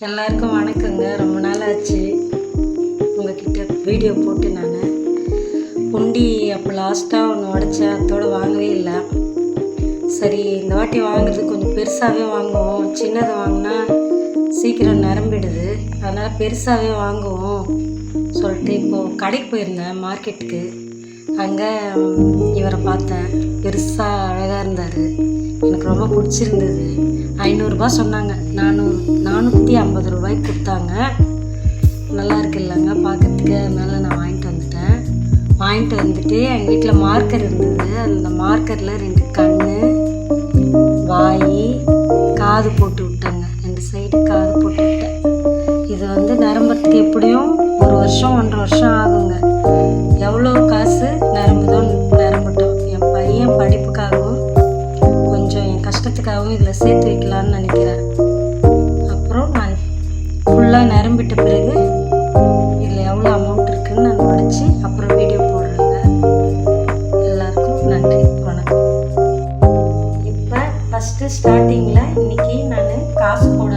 எல்லாருக்கும் வணக்கங்க. ரொம்ப நாள் ஆச்சு உங்ககிட்ட வீடியோ போட்டு நான். உண்டி அப்போ லாஸ்ட்டாக ஒன்று உடச்சேன். அதோட வாங்கவே இல்லை. சரி இந்த வாட்டி வாங்குறது கொஞ்சம் பெருசாகவே வாங்குவோம். சின்னதை வாங்கினா சீக்கிரம் நிரம்பிடுது. அதனால் பெருசாகவே வாங்குவோம் சொல்லிட்டு இப்போது கடைக்கு போயிருந்தேன் மார்க்கெட்டுக்கு அங்கே இவரை பார்த்தேன். பெருசாக அழகாக இருந்தார். எனக்கு ரொம்ப பிடிச்சிருந்தது. ஐநூறுரூபா சொன்னாங்க. நானூறு நானூற்றி ஐம்பது ரூபாய்க்கு கொடுத்தாங்க. நல்லா இருக்குல்லங்க பார்க்கறதுக்கு அதனால நான் வாங்கிட்டு வந்துட்டேன். வாங்கிட்டு வந்துட்டு எங்கள் வீட்டில் மார்க்கர் இருந்தது. அந்த மார்க்கரில் ரெண்டு கண் வாய் காது போட்டு விட்டாங்க. ரெண்டு சைடு காது போட்டு விட்டேன். இது வந்து நிரம்புறதுக்கு எப்படியும் ஒரு வருஷம் ஒன்றரை வருஷம் ஆகுங்க. எவ்வளோ காசு நரம்பு காசுக்காகவும் இதில் சேர்த்து வைக்கலான்னு நினைக்கிறேன். அப்புறம் நான் ஃபுல்லாக நிரம்பிட்ட பிறகு இதில் எவ்வளோ அமௌண்ட் இருக்குதுன்னு நான் உடச்சி அப்புறம் வீடியோ போடுறேங்க. எல்லாருக்கும் நன்றி. வணக்கம். இப்போ ஃபஸ்ட்டு ஸ்டார்டிங்கில் இன்றைக்கி நான் காசு போட